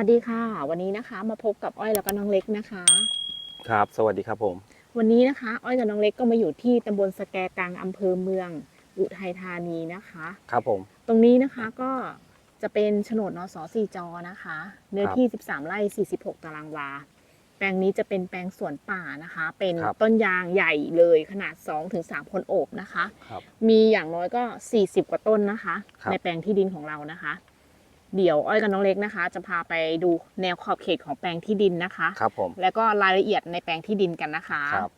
สวัสดีค่ะ วันนี้นะคะ มาพบกับอ้อยแล้วก็น้องเล็กนะคะ ครับ สวัสดีครับผม วันนี้นะคะ อ้อยกับน้องเล็กก็มาอยู่ที่ตำบลสแกกลางอำเภอเมือง อุทัยธานีนะคะ ครับผม ตรงนี้นะคะก็จะเป็นโฉนดนสสี่จอนะคะ เนื้อที่ 13 ไร่ 46 ตารางวา แปลงนี้จะเป็นแปลงสวนป่านะคะ เป็นครับต้นยางใหญ่เลยขนาด 2-3 คนโอบนะคะครับมีอย่างน้อยก็ 40 กว่าต้นนะคะครับในแปลงที่ดินของเรานะคะ เดี๋ยวอ้อยกับน้องเล็กนะคะ จะพาไปดูแนวขอบเขตของแปลงที่ดินนะคะ ครับผมแล้วก็รายละเอียดในแปลงที่ดินกันนะคะ ครับ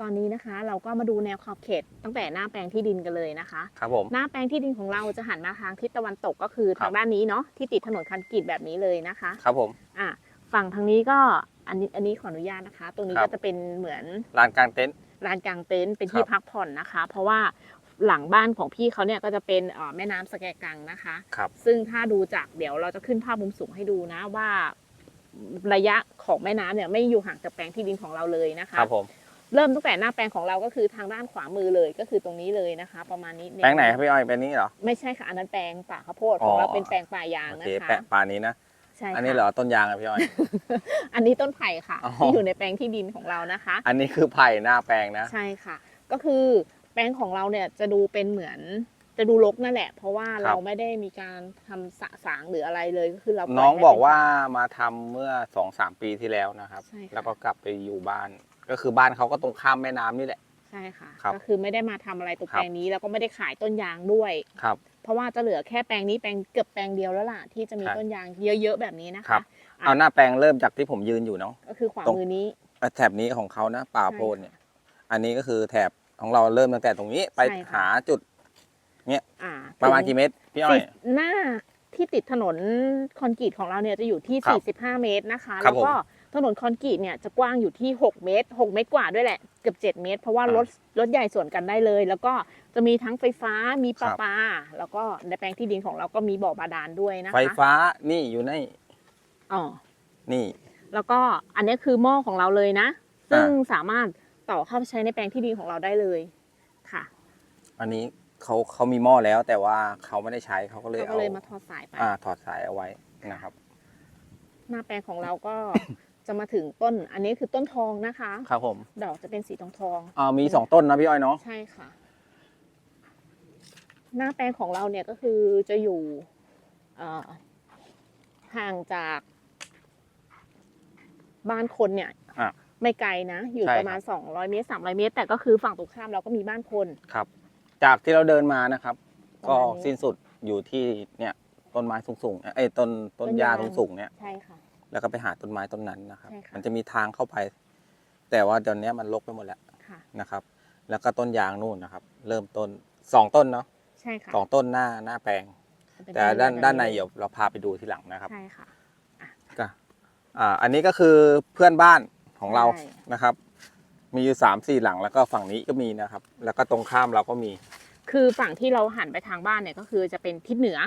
ตอนนี้นะคะ เราก็มาดูแนวขอบเขตตั้งแต่หน้าแปลงที่ดินกันเลยนะคะ ครับผมหน้าแปลงที่ดินของเราจะหันมาทางทิศตะวันตกก็คือครัทาบงด้านนี้เนาะที่ติดถนนคอนกรีตแบบนี้เลยนะคะ ครับผมอะฝั่งทางนี้ก็อันนี้อันนี้ขออนุญาตนะคะ ตรงนี้ครับก็จะเป็นเหมือนลานกลางเต็นท์ลานกลางเต็นท์เป็นที่ครับพักผ่อนนะคะ เพราะว่า หลังบ้านของพี่เขาเนี่ยก็จะเป็นเอ่อแม่น้ำสแกกังนะคะ ครับ ซึ่งถ้าดูจากเดี๋ยวเราจะขึ้นภาพมุมสูงให้ดูนะว่าระยะของแม่น้ำเนี่ยไม่อยู่ห่างจากแปลงที่ดินของเราเลยนะคะ ครับผม เริ่มตั้งแต่หน้าแปลงของเราก็คือทางด้านขวามือเลยก็คือตรงนี้เลยนะคะ ประมาณนี้แปลงไหนครับพี่อ้อยแปลงนี้เหรอ ไม่ใช่ค่ะอันนั้นแปลงป่าข้าวโพดอ๋ขอองเราเป็นแปลงป่ายางโอนะเคคะแปะป่านี้นะใช่อันนี้เหรอต้นยางอะพี่อ้อย อันนี้ต้นไผ่ค่ะอ๋อที่อยู่ในแปลงที่ดินของเรานะคะ อันนี้คือไผ่หน้าแปลงนะ ใช่ค่ะ ก็คือ แปลงของเราเนี่ยจะดูเป็นเหมือนจะดูรกนั่นแหละ เพราะว่าครับ เราไม่ได้มีการทำสะสางหรืออะไรเลยก็คือเราปล่ยน้องให้บอกเป็นว่ามาทำเมื่อสองสามปีที่แล้วนะครับ ใช่ค่ะ แล้วก็กลับไปอยู่บ้าน ก็คือบ้านเขาก็ตรงข้ามแม่น้ำนี่แหละ ใช่ค่ะ ครับก็คือไม่ได้มาทำอะไรตรงครับ แปลงนี้ แล้วก็ไม่ได้ขายต้นยางด้วย ครับ เพราะว่าจะเหลือแค่แปลงนี้แปลงเกือบแปลงเดียวแล้วล่ะที่จะมีครับต้นยางเยอะๆแบบนี้นะครัคะ บ เอาหน้าแปลงเริ่มจากที่ผมยืนอยู่เนาะ ก็คือขวาตรง มือนี้อะแถบนี้ของเขานะป่าใช่โพนเนี่ย อันนี้ก็คือแถบ ของเราเริ่มตั้งแต่ตรงนี้ไปใช่ค่ะ หาจุดอ่าประมาณถึงกี่เมตรพี่อ้อยสิบหน้าที่ติดถนนคอนกรีตของเราเนี่ยจะอยู่ที่ครับ45เมตรนะคะ ครัแล้บวก็ถนนคอนกรีตเนี่ยจะกว้างอยู่ที่ 6 เมตร 6 เมตรกว่าด้วยแหละเกือบ7เมตร เพราะว่าอ่ารถรถใหญ่ส่วนกันได้เลย แล้วก็จะมีทั้งไฟฟ้ามีประครับปา แล้วก็ในแปลงที่ดินของเราก็มีบ่อบาดาลด้วยนะคะไฟฟ้านี่อยู่ในอ๋อ นี่ แล้วก็อันนี้คือหม้อของเราเลยนะ ซึ่งอ่าสามารถ ต่อเข้าไปใช้ในแปลงที่ดินของเราได้เลยค่ะ อันนี้เขาเขามีหม้อแล้ว แต่ว่าเขาไม่ได้ใช้เขาก็เลยเราก็เอาเลยมาทอดสายไป อ่าถอดสายเอาไว้นะครับ หน้าแปลงของเราก็ จะมาถึงต้น อันนี้คือต้นทองนะคะ ครับผมดอกจะเป็นสีทองทองอ่ามีสองต้นนะพี่อ้อยเนาะ ๆใช่ค่ะ หน้าแปลงของเราเนี่ยก็คือจะอยู่เอ่อห่างจากบ้านคนเนี่ยอะ ไม่ไกลนะ อยู่ใช่ประมาณ 200 เมตร 300 เมตร แต่ก็คือฝั่งตรงข้ามเราก็มีบ้านคน ครับ จากที่เราเดินมานะครับประก็มาณนี้สิ้นสุดอยู่ที่เนี่ยต้นไม้สูงๆเอ้ยต้นต้นต้นหญ้ายาง สูงๆเนี่ย ใช่ค่ะ แล้วก็ไปหาต้นไม้ต้นนั้นนะครับ ใช่ค่ะ มันจะมีทางเข้าไป แต่ว่าตอนเนี้ยมันรกไปหมดแล้วค่ะ นะครับ แล้วก็ต้นยางนู่นนะครับ เริ่มต้นสองต้นเนาะใช่ค่ะสองต้นหน้าหน้าแปลง เป็นแต่ด้านแบบด้านในเดี๋ยวเราพาไปดูทีหลังนะครับใช่ค่ะ ก็อ่าอันนี้ก็คือเพื่อนบ้าน ของเราใช่ นะครับ มีอยู่สามสี่หลังแล้วก็ฝั่งนี้ก็มีนะครับ แล้วก็ตรงข้ามเราก็มีคือฝั่งที่เราหันไปทางบ้านเนี่ยก็คือจะเป็นทิศเหนือ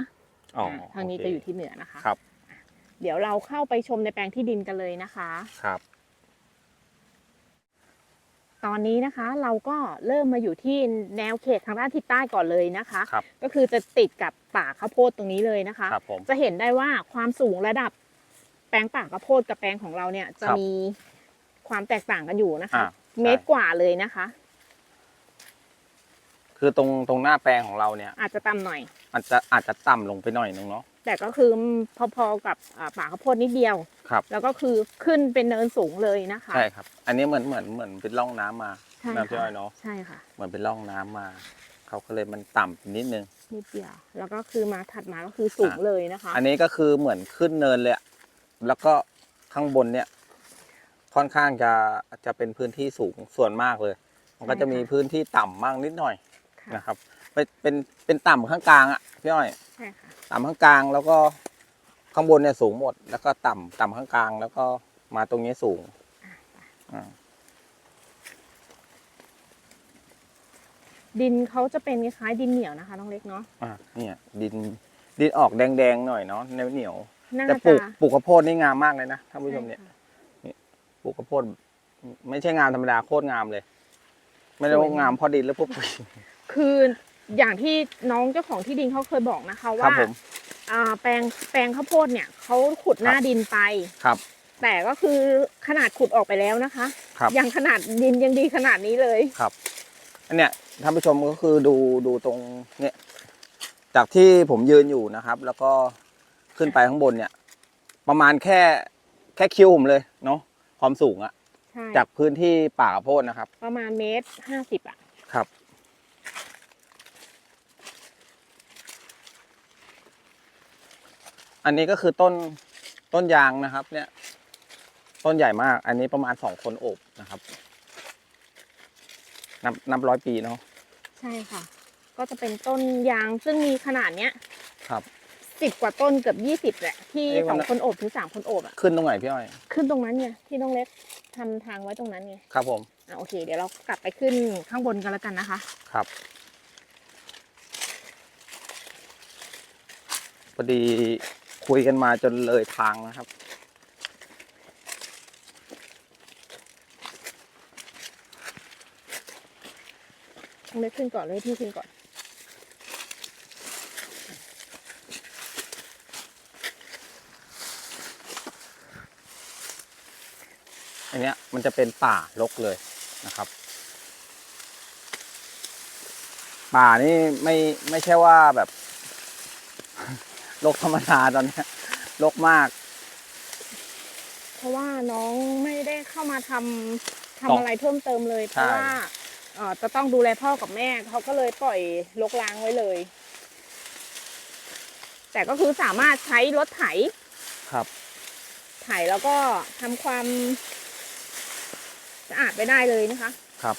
อ๋ออ่าทางนี้โเคจะอยู่ทิศเหนือนะคะ ครับเดี๋ยวเราเข้าไปชมในแปลงที่ดินกันเลยนะคะ ครับ ตอนนี้นะคะเราก็เริ่มมาอยู่ที่แนวเขตทางด้านทิศใต้ก่อนเลยนะคะ ครับ ก็คือจะติดกับป่าข้าวโพดตรงนี้เลยนะคะ ครับผม จะเห็นได้ว่าความสูงระดับแปลงป่าข้าวโพดกับแปลงของเราเนี่ยจะครับ มี ความแตกต่างกันอยู่นะคะ อ่า เมตรกว่าเลยนะคะ คือตรงตรงหน้าแปลงของเราเนี่ย อาจจะต่ำหน่อย อาจจะอาจจะต่ำลงไปหน่อยนึงเนาะ แต่ก็คือพอๆกับอ่าป่าข้าวโพดนิดเดียว ครับ แล้วก็คือขึ้นเป็นเนินสูงเลยนะคะ ใช่ครับ อันนี้เหมือนเหมือนเหมือนเป็นร่องน้ำมาใช่นะพี่ค่ะอ้อยเนาะ ใช่ค่ะ เหมือนเป็นร่องน้ำมา เขาก็เลยมันต่ำนิดนึง นิดเดียว แล้วก็คือมาถัดมาก็คือสูงอะ เลยนะคะ อันนี้ก็คือเหมือนขึ้นเนินเลยอะแล้วก็ข้างบนเนี่ย ค่อนข้างจะจะเป็นพื้นที่สูงส่วนมากเลย มันก็จะมีพื้นที่ต่ำมากนิดหน่อยค่ะนะครับเป็นเป็นเป็นต่ำข้างกลางอะพี่อ้อย ใช่ค่ะ ต่ำข้างกลางแล้วก็ข้างบนเนี่ยสูงหมด แล้วก็ต่ำต่ำข้างกลาง แล้วก็มาตรงนี้สูงอ่าดินเขาจะเป็นคล้ายๆดินเหนียวนะคะน้องเล็กเนาะอะเนี่ย ดินดินออกแดงๆหน่อยเนาะเหนียวเหนียวน่าแต่ปจะลูกปลูกข้าวโพดนี่งามมากเลยนะท่านผู้ชมเนี่ยใค่ะป ลูกข้าวโพดไม่ใช่งามธรรมดาโคตรงามเลย ไม่ได้ว่างามเพอดินแล้วพวกปุ๋ย คืออย่างที่น้องเจ้าของที่ดินเขาเคยบอกนะคะครัว่าบผม อ่า แปลงแปลงข้าวโพดเนี่ยเขาขุดหน้าครับดินไป ครับ แต่ก็คือขนาดขุดออกไปแล้วนะคะครับ ยังขนาดดินยังดีขนาดนี้เลยครับ อันเนี้ยท่านผู้ชมก็คือดูดูตรงเนี่ย จากที่ผมยืนอยู่นะครับ แล้วก็ขึ้นไปข้างบนเนี่ย ประมาณแค่แค่คิ้วผมเลยเนาะ ความสูงอะใช่จากพื้นที่ป่าข้าวโพดนะครับ ประมาณเมตรห้าสิบอะ ครับ อันนี้ก็คือต้นต้นยางนะครับ เนี่ย ต้นใหญ่มาก อันนี้ประมาณสองคนโอบนะครับ นับนับร้อยปีเนาะ ใช่ค่ะ ก็จะเป็นต้นยางซึ่งมีขนาดเนี้ย ครับ สิบกว่าต้นเกือบยี่สิบแหละ ที่เอ้ยวัสอนงนั้นคนโอบถึงสามคนโอบอะขึ้นตรงไหนพี่อ้อย ขึ้นตรงนั้นไงที่น้องเล็กทำทางไว้ตรงนั้นไงครับผม อะโอเค เดี๋ยวเรากลับไปขึ้นข้างบนกันแล้วกันนะคะ ครับ พอดีคุยกันมาจนเลยทางนะครับ น้องเล็กขึ้นก่อนเลยพี่ขึ้นก่อน อันเนี้ยมันจะเป็นป่ารกเลยนะครับ ป่านี่ไม่ไม่ใช่ว่าแบบรกธรรมดาตอนเนี้ยรกมาก เพราะว่าน้องไม่ได้เข้ามาทำทำต้องอะไรเพิ่มเติมเลย เพใช่ ราะว่าเอ่อจะต้องดูแลพ่อกับแม่เขาก็เลยปล่อยรกร้างไว้เลย แต่ก็คือสามารถใช้รถไถ ครับ ไถแล้วก็ทำความ สะอาดไปได้เลยนะคะ ครับ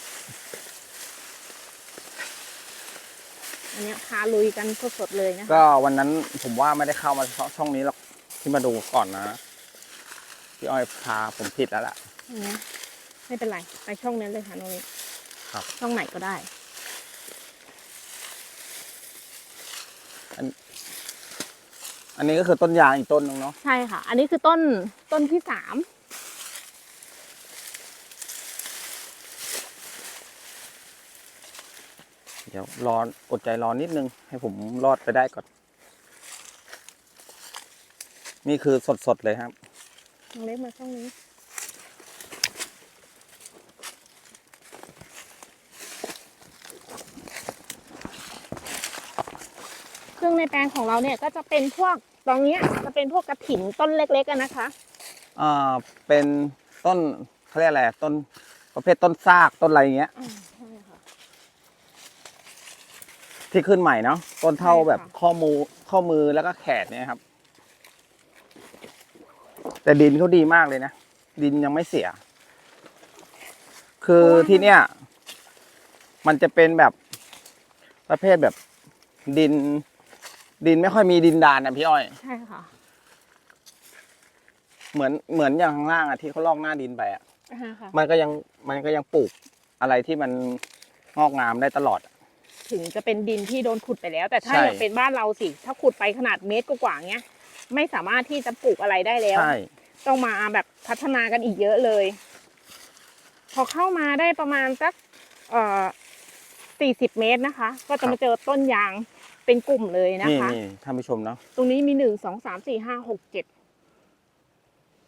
อันเนี้ยพาลุยกันสดๆเลยนะคะก็วันนั้นผมว่าไม่ได้เข้ามาช่องนี้หรอกที่มาดูก่อนนะพี่อ้อยพาผมผิดแล้วล่ะ อันเนี้ยไม่เป็นไรไปช่องนั้นเลยค่ะน้องเล็กครับ ช่องไหนก็ได้ อันนี้ก็คือต้นยางอีกต้นหนึงเนาะใช่ค่ะ อันนี้คือต้นต้นที่สาม ดี๋ยวรออดใจรอนิดนึง ให้ผมรอดไปได้ก่อน นี่คือสดๆเลยครับน้องเล็กมาช่องนี้ซึ่งในแปลงของเราเนี่ยก็จะเป็นพวกตรงเนี้ยจะเป็นพวกกระถินต้นเล็กๆอะนะคะอ่าเป็นต้นเขาเรียกอะไรต้นประเภทต้นซากต้นอะไรอย่างเงี้ยอ่าใช่ค่ะ ที่ขึ้นใหม่เนาะต้นเท่าใช่ค่ะ แบบข้อมือข้อมือแล้วก็แขนเนี่ยครับ แต่ดินเขาดีมากเลยนะ ดินยังไม่เสีย คือที่เนี่ย มันจะเป็นแบบประเภทแบบดิน ดินไม่ค่อยมีดินดานนะพี่อ้อย ใช่ค่ะเหมือนเหมือนอย่างข้างล่างอะที่เขาลอกหน้าดินไปอะ อ่าค่ะ มันก็ยังมันก็ยังปลูกอะไรที่มันงอกงามได้ตลอดอะ ถึงจะเป็นดินที่โดนขุดไปแล้ว แต่ถ้าใช่ อย่างเป็นบ้านเราสิ ถ้าขุดไปขนาดเมตรกว่าๆเงี้ย ไม่สามารถที่จะปลูกอะไรได้แล้ว ใช่ ต้องมาแบบพัฒนากันอีกเยอะเลย พอเข้ามาได้ประมาณสักเอ่อสี่สิบเมตรนะคะ ก็จะมาเจอต้นยางเป็นกลุ่มเลยนะนี่คะ นี่ท่านผู้ชมเนาะตรงนี้มีหนึ่งสองสามสี่ห้าหกเจ็ด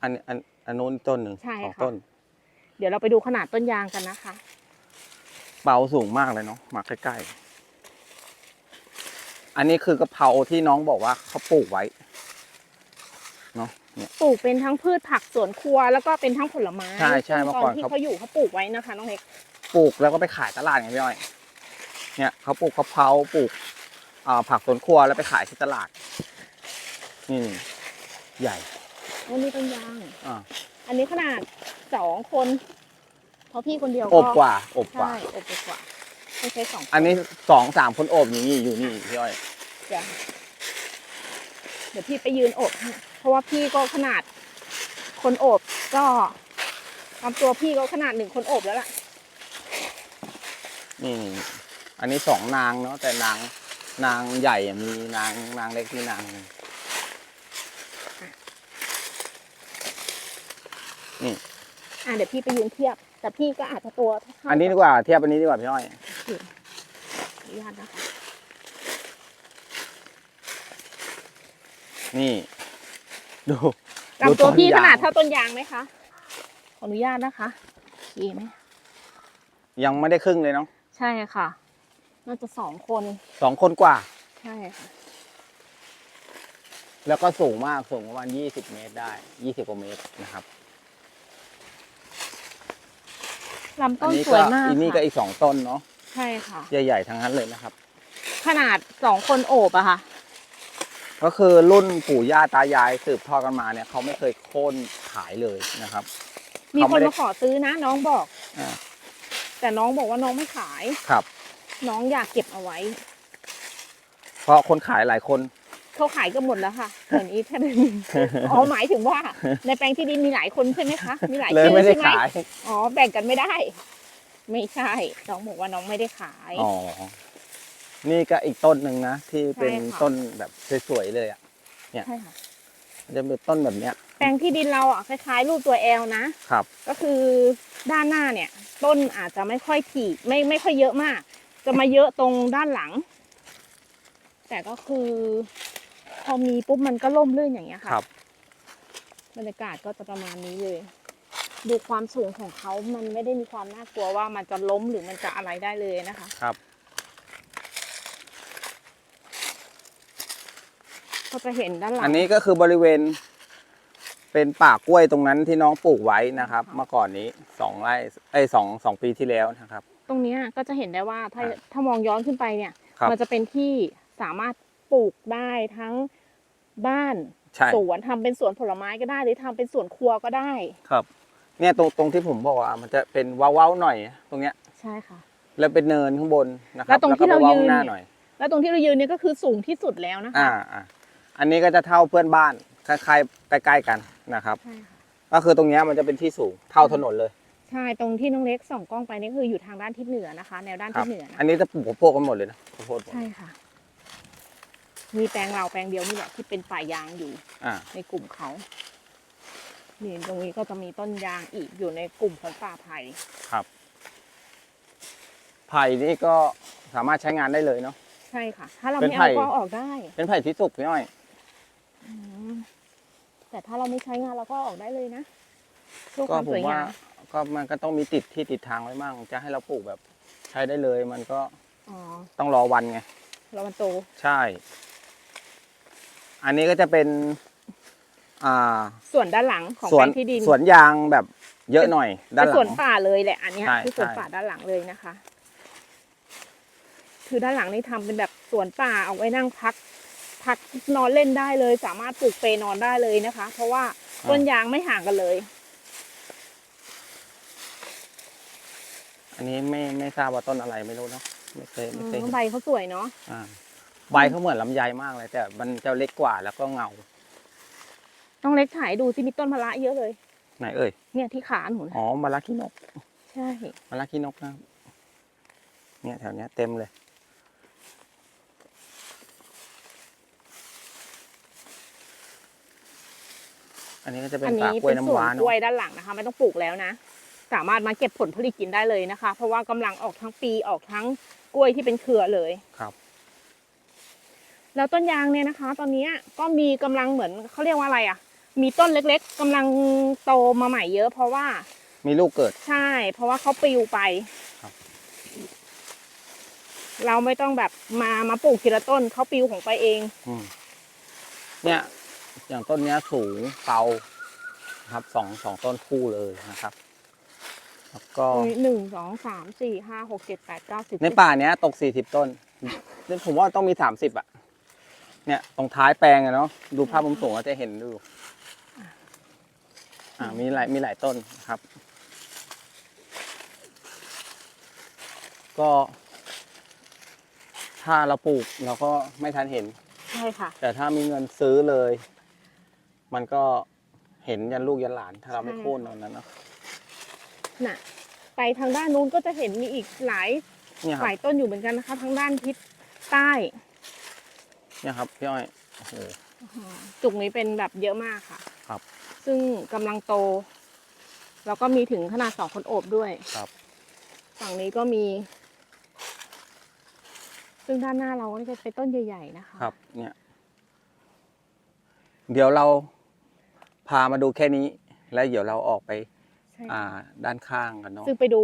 อันอันอันนู้นต้นหนึ่งใช่สองค่ะ ต้น เดี๋ยวเราไปดูขนาดต้นยางกันนะคะ เบาสูงมากเลยเนาะมาใกล้ๆ อันนี้คือกะเพราที่น้องบอกว่าเขาปลูกไว้เนาะเนี่ย ปลูกเป็นทั้งพืชผักสวนครัวแล้วก็เป็นทั้งผลไม้ใช่ใช่ซึ่งเมื่อตอก่อนนที่เขา เขาอยู่เขาปลูกไว้นะคะน้องเล็กปลูกแล้วก็ไปขายตลาดไงพี่อ้อย เนี่ยเขาปลูกกะเพราปลูกอ่าผักสวนครัวแล้วไปขายที่ตลาด นี่นี่ใหญ่อันนี้ต้นยาง อ่าอันนี้ขนาดสองคนเพราะพี่คนเดียวอบกว่าอบกว่า ใช่อบไปกว่าไม่ใช่สองคอันนี้สองสามคนอบอย่างนี้อยู่นี่พี่อ้อย เดี๋ยวเดี๋ยวพี่ไปยืนอบให้เพราะว่าพี่ก็ขนาดคนโอบก็ตามตัวพี่ก็ขนาดหนึ่งคนโอบแล้วล่ะนี่นี่ อันนี้สองนางเนาะแต่นางนางใหญ่อะมีนางนางเล็กมีนางหนึ่งนี่ อะเดี๋ยวพี่ไปยืนเทียบ แต่พี่ก็อาจจะตัวเท่าๆอันนี้ดีกว่าเทียบอันนี้ดีกว่าพี่อ้อย ขออนุญาตนะคะ นี่ ดูลำตัวพี่ต้ขนาดยงเท่าต้นยางไหมคะ ขออนุญาตนะคะโอเคไหมยังไม่ได้ครึ่งเลยเนาะใช่ค่ะ น่าจะสองคนสองคนกว่า ใช่ค่ะ แล้วก็สูงมากสูงประมาณยี่สิบเมตรได้ยี่สิบกว่าเมตรนะครับลำอัต้นนี้สวยมากอีนี่ก็ค่ะอีกสองต้นเนาะใช่ค่ะ ใหญ่ๆทั้งนั้นเลยนะครับ ขนาดสองคนโอบอะค่ะ ก็คือรุ่นปู่ย่าตายายสืบทอดกันมาเนี่ยเขาไม่เคยโค่นขายเลยนะครับ มีเขาคไม่นได้มาขอซื้อนะน้องบอกอ่าแต่น้องบอกว่าน้องไม่ขาย ครับ น้องอยากเก็บเอาไว้ เพราะคนขายหลายคน เขาขายก็หมดแล้วค่ะตอนนี้แค่ไม่มีอ๋อหมายถึงว่า ในแปลงที่ดินมีหลายคนใช่ไหมคะ มีหลายเลยชื่อไม่ได้ใช่ไหมขาย อ๋อแบ่งกันไม่ได้ ไม่ใช่ น้องบอกว่าน้องไม่ได้ขาย อ๋อ นี่ก็อีกต้นหนึ่งนะ ที่เป็นใช่ค่ะ ต้นแบบสวยๆเลยอะใช่ค่ะ มันจะเป็นต้นแบบเนี้ยแปลงที่ดินเราอะคล้ายๆรูปตัวแอลนะ ครับ ก็คือด้านหน้าเนี่ย ต้นอาจจะไม่ค่อยถี่ไม่ไม่ค่อยเยอะมาก จะมาเยอะตรงด้านหลัง แต่ก็คือ พอมีปุ๊บมันก็ล่มลื่นอย่างเงี้ยค่ะครับ บรรยากาศก็จะประมาณนี้เลย ดูความสูงของเขามันไม่ได้มีความน่ากลัวว่ามันจะล้มหรือมันจะอะไรได้เลยนะคะ ครับ ก็จะเห็นด้านหลัง อันนี้ก็คือบริเวณ เป็นป่ากล้วยตรงนั้นที่น้องปลูกไว้นะครับค่ะเมื่อก่อนนี้สองไร่ไอ้ยสองสองปีที่แล้วนะครับ ตรงเนี้ยก็จะเห็นได้ว่าถ้าอะถ้ามองย้อนขึ้นไปเนี่ย ครับ มันจะเป็นที่สามารถปลูกได้ทั้งบ้านใช่ สวนทำเป็นสวนผลไม้ก็ได้ หรือทำเป็นสวนครัวก็ได้ ครับ เนี่ยตรงตรงที่ผมบอกว่ามันจะเป็นเว้าๆหน่อย ตรงเนี้ย ใช่ค่ะ แล้วเป็นเนินข้างบนนะครัแล้วตรงที่เราก็ว้ยืนหน้าเนี่ยหน่อย แล้วตรงที่เรายืนเนี่ยก็คือสูงที่สุดแล้วนะคะ อ่าอ่า อันนี้ก็จะเท่าเพื่อนบ้านคล้ายๆใกล้ๆกันนะครับ ใช่ค่ะก็คือตรงเนี้ยมันจะเป็นที่สูงเท่าถนนเลย ใช่ตรงที่น้องเล็กส่องกล้องไปนี่คืออยู่ทางด้านทิศเหนือนะคะ แนวด้านครัทิบศเหนือนะอันนี้จะปลูกข้าวโพดกันหมดเลยนะข้าวโพดหมดใช่ค่ะ มีแปลงเราแปลงเดียวนี่แหละที่เป็นป่ายางอยู่อ่าในกลุ่มเขานี่ตรงนี้ก็จะมีต้นยางอีกอยู่ในกลุ่มของป่าไผ่ครับไผ่นี่ก็สามารถใช้งานได้เลยเนาะ ใช่ค่ะ ถ้าเราเป็นไม่ไผ่เอาก็เอาออกได้ เป็นไผ่ที่สุกพี่อ้อยอืม แต่ถ้าเราไม่ใช้งานเราก็เอาออกได้เลยนะเพื่อคก็วามผสมวยว่างามก็มันก็ต้องมีติดที่ติดทางไว้มั่งจะให้เราปลูกแบบใช้ได้เลย มันก็อ๋อต้องรอวันไง เรามันโตใช่ อันนี้ก็จะเป็น อ่าส่วนด้านหลังของสวแปลนงที่ดิน สวนยางแบบเยอะหน่อย ด้านเป็นหลัสวนง ป่าเลยแหละอันเนี้ยใช่คือสวนใช่ ป่าด้านหลังเลยนะคะ คือด้านหลังนี่ทำเป็นแบบสวนป่าเอาไว้นั่งพัก พักนอนเล่นได้เลย สามารถปลูกเปนอนได้เลยนะคะ เพราะว่าต้นยางไม่ห่างกันเลย อันนี้ไม่ไม่ทราบว่าต้นอะไรไม่รู้เนาะไม่เคยไม่เคยอืเห็มนใบเขาสวยเนาะอ่าใบเขาเหมือนลำไยมากเลย แต่มันจะเล็กกว่าแล้วก็เงา ต้องเล็กถ่ายดูสิมีต้นมะระเยอะเลย ไหนเอ่ย เนี่ยที่ขาหนูนะอ๋อมาลาขี้นก ใช่มาลาขี้นกนะครับเนี่ยแถวเนี้ยเต็มเลย อันนี้ก็จะเป็นอันป่านี้กล้วยเป็นสน้ำวนว้ากล้วยเนาะด้านหลังนะคะ ไม่ต้องปลูกแล้วนะ สามารถมาเก็บผลผลิตกินได้เลยนะคะ เพราะว่ากำลังออกทั้งปีออกทั้งกล้วยที่เป็นเครือเลย ครับ แล้วต้นยางเนี่ยนะคะ ตอนเนี้ยก็มีกำลังเหมือนเขาเรียกว่าอะไรอะ มีต้นเล็กๆกำลังโตมาใหม่เยอะ เพราะว่ามีลูกเกิด ใช่ เพราะว่าเขาปลิวไปครับ เราไม่ต้องแบบมามาปลูกทีละต้นเขาปลิวของไปเอง อืมเนี่ย อย่างต้นเนี้ยสูงเตาครับสองสองต้นคู่เลยนะครับ แล้วก็หนึ่งสองสามสี่ห้าหกเจ็ดแปดเก้าสิบในป่าเนี้ยตกสี่สิบต้นนี่ผมว่าต้องมีสามสิบอะเนี่ยตรงท้ายแปลงอะเนาะดูภาพมุมสูงก็จะเห็นดูอ่ามีหลายมีหลายต้นครับ ก็ ถ้าเราปลูกเราก็ไม่ทันเห็น ใช่ค่ะ แต่ถ้ามีเงินซื้อเลย มันก็เห็นยันลูกยันหลานถ้าเราไม่ใช่โค่นตรงนั้นเนาะน่ะ ไปทางด้านนู้นก็จะเห็นมีอีกหลายเนี่ยคหรับลายต้นอยู่เหมือนกันนะคะทางด้านทิศใต้เนี่ยครับพี่อ้อยโอ้โห จุกนี้เป็นแบบเยอะมากค่ะครับ ซึ่งกำลังโต แล้วก็มีถึงขนาดสองคนโอบด้วย ครับ ฝั่งนี้ก็มี ซึ่งด้านหน้าเราก็จะเป็นต้นใหญ่ ๆ นะคะ ครับเนี่ย เดี๋ยวเรา พามาดูแค่นี้ แล้วเดี๋ยวเราออกไปใช่อ่าด้านข้างกันเนาะซึ่งไปดู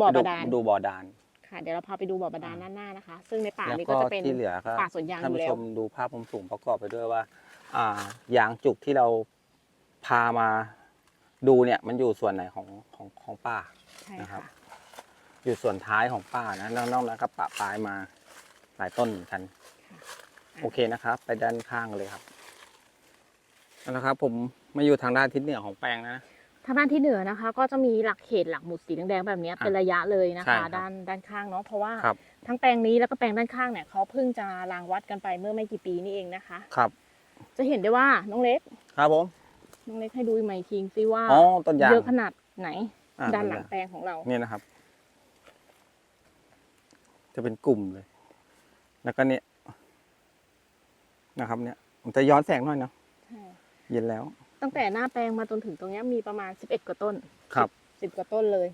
บ่อบาดาลดูบ่อดาน ค่ะ เดี๋ยวเราพาไปดูบ่อบาดาลด้านหน้านะคะ ซึ่งในป่าแล้วนี้ก็ก็จะเป็น ที่เหลือก็ป่าสวนยางท่านอยู่ผู้แล้ชวมดูภาพมุมสูงประกอบไปด้วยว่า อ่ายางจุกที่เราพามาดูเนี่ยมันอยู่ส่วนไหนของของของป่า ใช่นะครับ ค่ะอยู่ส่วนท้ายของป่านะนอกนั้นก็ปะปลายมาหลายต้นเหมือนกัน โอเคนะครับ ไปด้านข้างเลยครับเอาละครับ ผม มาอยู่ทางด้านทิศเหนือของแปลงนะ ทางด้านที่เหนือนะคะ ก็จะมีหลักเขตหลักหมุดสีแดงๆแบบเนี้ยเป็นระยะเลยนะใช่คะ ครับด้านด้านข้างเนาะเพราะว่าครับ ทั้งแปลงนี้แล้วก็แปลงด้านข้างเนี่ยเขาเพิ่งจะรางวัดกันไปเมื่อไม่กี่ปีนี่เองนะคะ ครับ จะเห็นได้ว่าน้องเล็กครับผมน้องเล็กให้ดูใหม่ทีซิว่าอ๋อต้นยางเยอะขนาดไหน อ่ด้านหลังแปลงของเรา เนี่ยนะครับ จะเป็นกลุ่มเลย แล้วก็เนี่ยนะครับ เนี่ยผมจะย้อนแสงหน่อยเนาะใช่ เย็นแล้ว ตั้งแต่หน้าแปลงมาจนถึงตรงเนี้ยมีประมาณ11กว่าต้นครับ สิบกว่าต้นเลย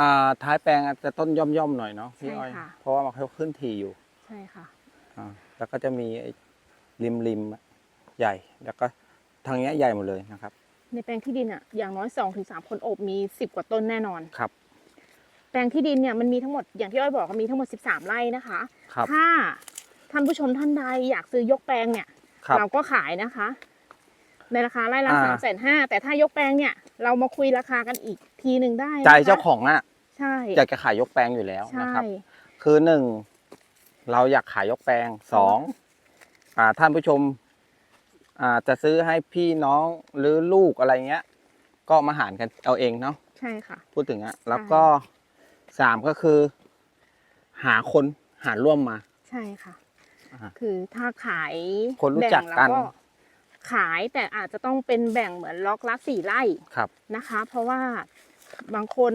อ่าท้ายแปลงอาจจะต้นย่อมย่อมๆหน่อยเนาะพี่อ้อย ใช่ค่ะ เพราะว่ามันเขาขึ้นทีอยู่ใช่ค่ะ อ่าแล้วก็จะมีไอ้ริมริมๆอะใหญ่ แล้วก็ทางเนี้ยใหญ่หมดเลยนะครับ ในแปลงที่ดินอะอย่างน้อย2-3ถึงคนโอบมี10กว่าต้นแน่นอน ครับ แปลงที่ดินเนี่ยมันมีทั้งหมดอย่างที่อ้อยบอกก็มีทั้งหมด 13 ไร่นะคะ ครับ ถ้าท่านผู้ชมท่านใดอยากซื้อยกแปลงเนี่ย ครับ เราก็ขายนะคะ ในราคาไร่ละอ่า สามแสนห้าแต่ถ้ายกแปลงเนี่ย เรามาคุยราคากันอีกทีหนึ่งได้นะคะใจเจ้าของอะใช่อยากจะขายยกแปลงอยู่แล้วใช่ นะครับ คือหนึ่งเราอยากขายยกแปลงสองอ่าท่านผู้ชมอ่าจะซื้อให้พี่น้องหรือลูกอะไรเงี้ย ก็มาหารกันเอาเองเนาะใช่ค่ะ พูดถึงอะแล้วก็สามก็คือ หาคนหารร่วมมา ใช่ค่ะ อ่าคือถ้าขายคนรู้จักกัน แบ่งแล้ว ขายแต่อาจจะต้องเป็นแบ่งเหมือนล็อกละสี่ไร่ครับ นะคะ เพราะว่าบางคน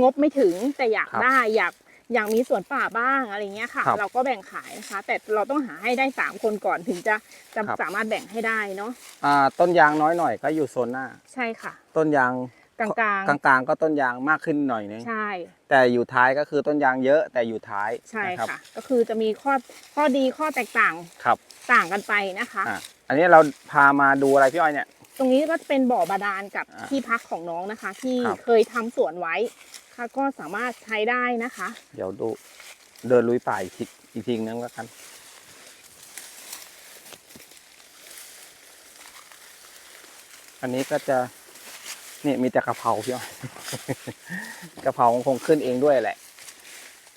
งบไม่ถึงแต่อยากครับได้อยากอยากมีสวนป่าบ้างอะไรเงี้ยค่ะ ครับเราก็แบ่งขายนะคะ แต่เราต้องหาให้ได้สามคนก่อนถึงจะจะครับ สามารถแบ่งให้ได้เนาะอ่าต้นยางน้อยหน่อยก็อยู่โซนหน้า ใช่ค่ะ ต้นยางกลางกลางๆก็ต้นยางมากขึ้นหน่อยนึงๆใช่ แต่อยู่ท้ายก็คือต้นยางเยอะแต่อยู่ท้ายใช่นะครับค่ะ ก็คือจะมีข้อข้อดีข้อแตกต่างครับ ต่างกันไปนะคะ อะ อันนี้เราพามาดูอะไรพี่อ้อยเนี่ย ตรงนี้ก็จะเป็นบ่อบาดาลกับอ่าที่พักของน้องนะคะ ที่ครับ เคยทำสวนไว้ค่ะก็สามารถใช้ได้นะคะ เดี๋ยวดูเดินลุยป่าอีกทีอีกทีนึงแล้วกัน อันนี้ก็จะนี่มีแต่กะเพราพี่อ้อย กะเพราคงขึ้นเองด้วยแหละ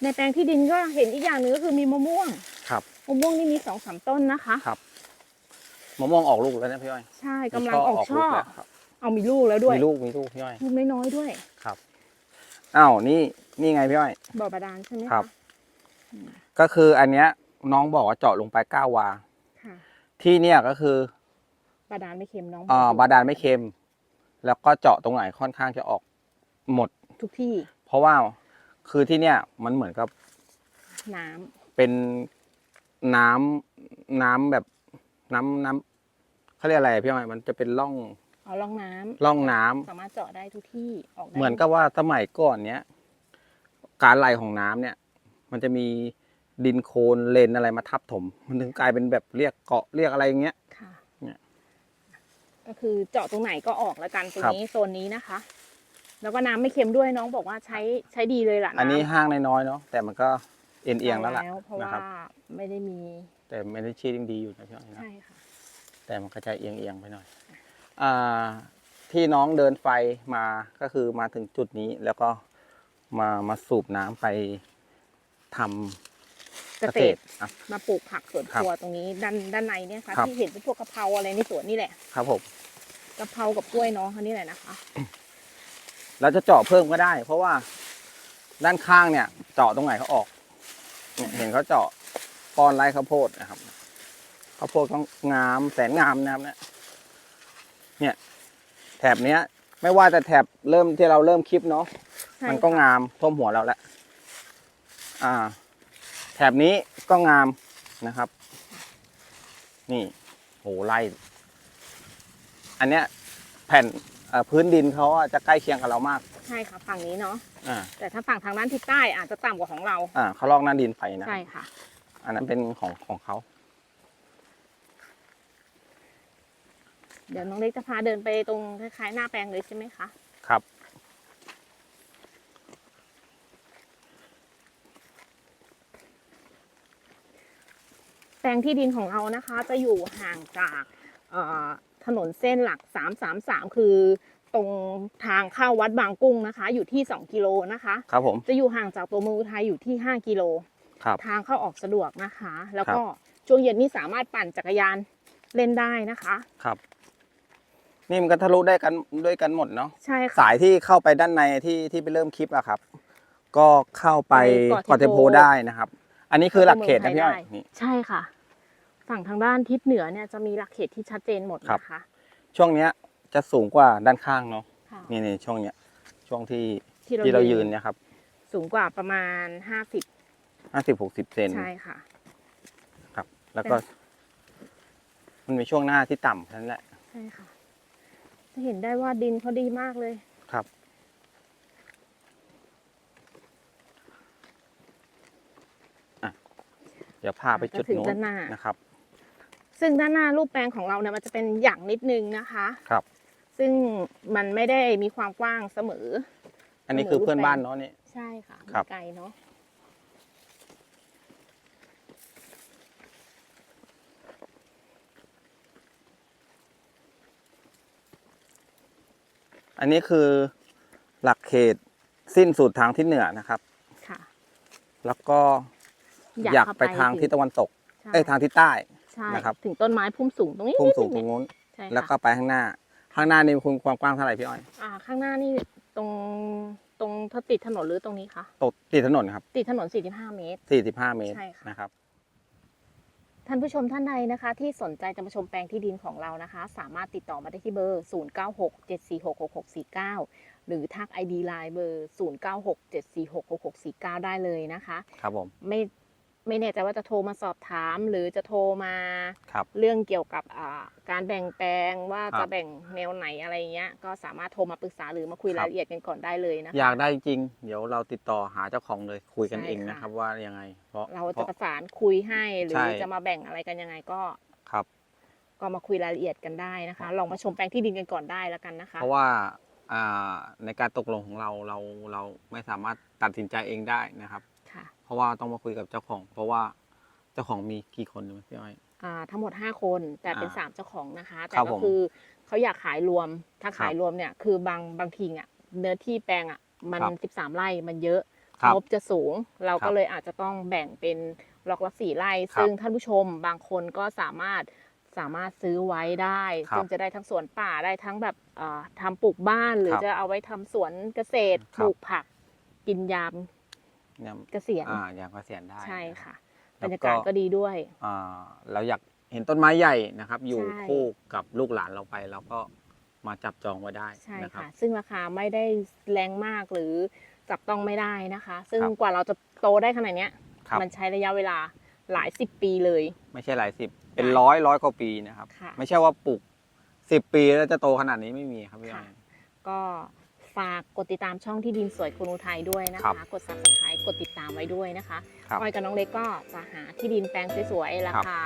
ในแปลงที่ดินก็เห็นอีกอย่างหนึ่งก็คือมีมะม่วงครับ มะม่วงนี่มีสองสามต้นนะคะ ครับ มะม่วงออกลูกแล้วนะพี่อ้อยใช่กำลังออกช่อลูแล้วครับเอามีลูกแล้วด้วยมีลูกมีลูกพี่อ้อยลูกน้อยๆด้วยครับอ้าวนี่นี่ไงพี่อ้อย บ่อบาดาลใช่ไหมะครับ ก็คืออันเนี้ยน้องบอกว่าเจาะลงไปเก้าวา ค่ะ ที่เนี่ยก็คือบาดาลไม่เค็มน้องอ่าบอกบาดาลไม่เค็ม แล้วก็เจาะตรงไหนค่อนข้างจะออกหมด ทุกที่เพราะว่าคือที่เนี่ยมันเหมือนกับน้ำเป็นน้ำน้ำแบบน้ำน้ำ เขาเรียกอะไรพี่อ้อยมันจะเป็นร่องเอาล่องน้ำร่องน้ำสามารถเจาะได้ทุกที่ออกได้เหมือนกับว่าสมัยก่อนเนี้ยการไหลของน้ำเนี่ย มันจะมีดินโคลนเลนอะไรมาทับถม มันถึงกลายเป็นแบบเรียกเกาะเรียกอะไรอย่างเงี้ย ค่ะเนี่ย ก็คือเจาะตรงไหนก็ออกแล้วกันตรงครับนี้โซนนี้นะคะ แล้วก็น้ำไม่เค็มด้วยน้องบอกว่าใช้ใช้ดีเลยล่ะอันนี้ำห้างน้อยๆเนาะแต่มันก็เอียงเอียงๆแล้วล่ะเพราะนะว่าครับ ไม่ได้มีแต่ไม่ได้ชี้ยังดีอยู่นะพี่อ้อยนะ ใช่ค่ะ แต่มันก็จะเอียงเอียงๆไปหน่อยอ่าที่น้องเดินไฟมาก็คือมาถึงจุดนี้แล้วก็มามาสูบน้ำไปทำเกษตรอะมาปลูกผักสวนครัคบรัวตรงนี้ด้านด้านในเนี่ยค่ะครับที่เห็นเป็นพวกกะเพราอะไรในสวนนี่แหละ ครับผมกะเพรากับกล้วยน้องเขานี่แหละนะคะเราจะเจาะเพิ่มก็ได้ เพราะว่าด้านข้างเนี่ย เจาะตรงไหนเขาออกเนี่ยเห็นเขาเจาะป้อนไร่ข้าวโพดนะครับ ข้าวโพดก็งามแสนงามนะครับเนี่ยเนี่ยแถบเนี้ย ไม่ว่าจะแถบเริ่มที่เราเริ่มคลิปเนาะใช่มันก็ค่ะงามท่วมหัวเราแล้วอ่า แถบนี้ก็งามนะครับ นี่โหไล่อันเนี้ย แผ่นเอ่อพื้นดินเขาอะจะใกล้เคียงกับเรามาก ใช่ค่ะฝั่งนี้เนาะอ่า แต่ถ้าฝั่งทางด้านทิศใต้อาจจะต่ำกว่าของเรา อ่าเขาลอกหน้าดินไปนะ ใช่ค่ะ อันนั้นเป็นของของเขา เดี๋ยวน้องเล็กจะพาเดินไปตรงคล้ายๆหน้าแปลงเลยใช่ไหมคะครับ แปลงที่ดินของเรานะคะ จะอยู่ห่างจากเอ่อถนนเส้นหลัก 333 คือตรงทางเข้าวัดบางกุ้งนะคะ อยู่ที่ 2 กิโลนะคะ ครับผมจะอยู่ห่างจากตัวเมืองอุทัยอยู่ที่ 5 กิโลครับทางเข้าออกสะดวกนะคะ แล้วก็ช่วงเย็นนี่สามารถปั่นจักรยานเล่นได้นะคะ ครับ นี่มันก็ทะลุได้กันด้วยกันหมดเนาะใช่ค่ะ สายที่เข้าไปด้านในที่ที่ไปเริ่มคลิปอะครับ ก็เข้าไปไปเกาะเกาะเทมโพเทมโพได้นะครับ อันนี้คือหลักเขตนะพี่อ้อยได้นี่ ใช่ค่ะ ฝั่งทางด้านทิศเหนือเนี่ยจะมีหลักเขตที่ชัดเจนหมดครับ นะคะช่วงเนี้ยจะสูงกว่าด้านข้างเนาะค่ะนี่ในช่วงเนี้ยช่วงที่ที่เราที่เรายืยืนนเนี่ยครับสูงกว่าประมาณ50ห้าสิบหกสิบเซนใช่ค่ะ ครับ แล้วก็ มันมีช่วงหน้าที่ต่ำแค่นั้นแหละ ใช่ค่ะ จะเห็นได้ว่าดินเขาดีมากเลย ครับอะเดี๋ยวพาไปจุดจะถึงนู้นด้านหน้านนะครับ ซึ่งด้านหน้ารูปแปลงของเราเนี่ยมันจะเป็นอย่างนิดนึงนะคะ ครับ ซึ่งมันไม่ได้มีความกว้างเสมอ อันนี้คือเพื่อนบ้านเนาะนี่ ใช่ค่ะครับไม่ไกลเนาะ อันนี้คือหลักเขตสิ้นสุดทางทิศเหนือนะครับ ค่ะ แล้วก็อยากไปทางทิศตะวันตกใช่เอ้ยทางทิศใต้ใช่นะครับ ถึงต้นไม้พุ่มสูงตรงนี้พุ่มสูงตนิรดงนึนู้นใช่แล้วก็ค่ะไปข้างหน้า ข้างหน้านี่คุณความกว้างเท่าไหร่พี่อ้อย อ่า ข้างหน้านี่ตรงตรงถ้าติดถนนหรือตรงนี้คะตกติดถนนครับ ติดถนน 45 เมตร 45 เมตร ใช่ค่ะนะครับ ท่านผู้ชมท่านใดนะคะ ที่สนใจจะมาชมแปลงที่ดินของเรานะคะ สามารถติดต่อมาได้ที่เบอร์ 0967466649 หรือทัก ID Line เบอร์ 0967466649 ได้เลยนะคะ ครับผมไม่ ไม่แน่ใจว่าจะโทรมาสอบถาม หรือจะโทรมาครับ เรื่องเกี่ยวกับอ่าการแบ่งแปลงว่าครัจะบแบ่งแนวไหนอะไรเงี้ย ก็สามารถโทรมาปรึกษาหรือมาคุยครับรายละเอียดกันก่อนได้เลยนะคะอยากได้จริง เดี๋ยวเราติดต่อหาเจ้าของเลยคุยกันใช่เองค่ะนะครับว่ายังไง เพราะเราเพจะราะประสานคุยให้หรืใช่อจะมาแบ่งอะไรกันยังไงก็ครับ ก็มาคุยรายละเอียดกันได้นะคะ ลองมาชมแปลงที่ดินกันก่อนได้แล้วกันนะคะ เพราะว่าอ่าในการตกลงของเราเราเราไม่สามารถตัดสินใจเองได้นะครับค่ะเพ ราะว่าต้องมาคุยกับเจ้าของ เพราะว่าเจ้าของมีกี่คนนะพี่อ้อย อ่าทั้งหมด 5 คนแต่เป็น อ่า3 เจ้าของนะคะ แต่ครับก็ผมคือเขาอยากขายรวม ถ้าครับขายรวมเนี่ยคือบางบางทีอะเนื้อที่แปลงอะมัน ครับ13 ไร่มันเยอะครับงบจะสูง เราครัก็บเลยอาจจะต้องแบ่งเป็นล็อกละสี่ไร่ ครับซึ่งท่านผู้ชมบางคนก็สามารถสามารถซื้อไว้ได้ครับซึ่งจะได้ทั้งสวนป่าได้ทั้งแบบเอ่อทำปลูกบ้านหรือครับจะเอาไว้ทำสวนเกษตรครับปลูกผักกินยาม เนี่ยเกษียณอ่าอย่างเกษียณได้ใช่นรับค่ะแล้บรวรก็ยากาศก็ดีด้วยอ่าเราอยากเห็นต้นไม้ใหญ่นะครับ อยู่ใช่คู่กับลูกหลานเราไปเราก็มาจับจองไว้ได้ใช่นะครับค่ะ ซึ่งราคาไม่ได้แรงมากหรือจับต้องไม่ได้นะคะ ซึ่งครับกว่าเราจะโตได้ขนาดเนี้ยครับมันใช้ระยะเวลาหลายสิบปีเลย ไม่ใช่หลายสิบเป็นร้อยร้อยกว่าปีนะครับค่ะไม่ใช่ว่าปลูกสิบปีแล้วจะโตขนาดนี้ไม่มีครับพี่อ้อยก็ ฝากกดติดตามช่องที่ดินสวยคุณอุทัยด้วยนะครัคะ บกด subscribe กดติดตามไว้ด้วยนะคะครับอ้อยกับน้องเล็กก็จะหาที่ดินแปลงสวยๆราคา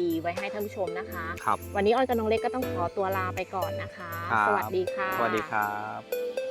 ดีๆ ไว้ให้ท่านผู้ชมนะคะ ครับ วันนี้อ้อยกับน้องเล็กก็ต้องขอตัวลาไปก่อนนะคะ ครับ สวัสดีค่ะ สวัสดีครับ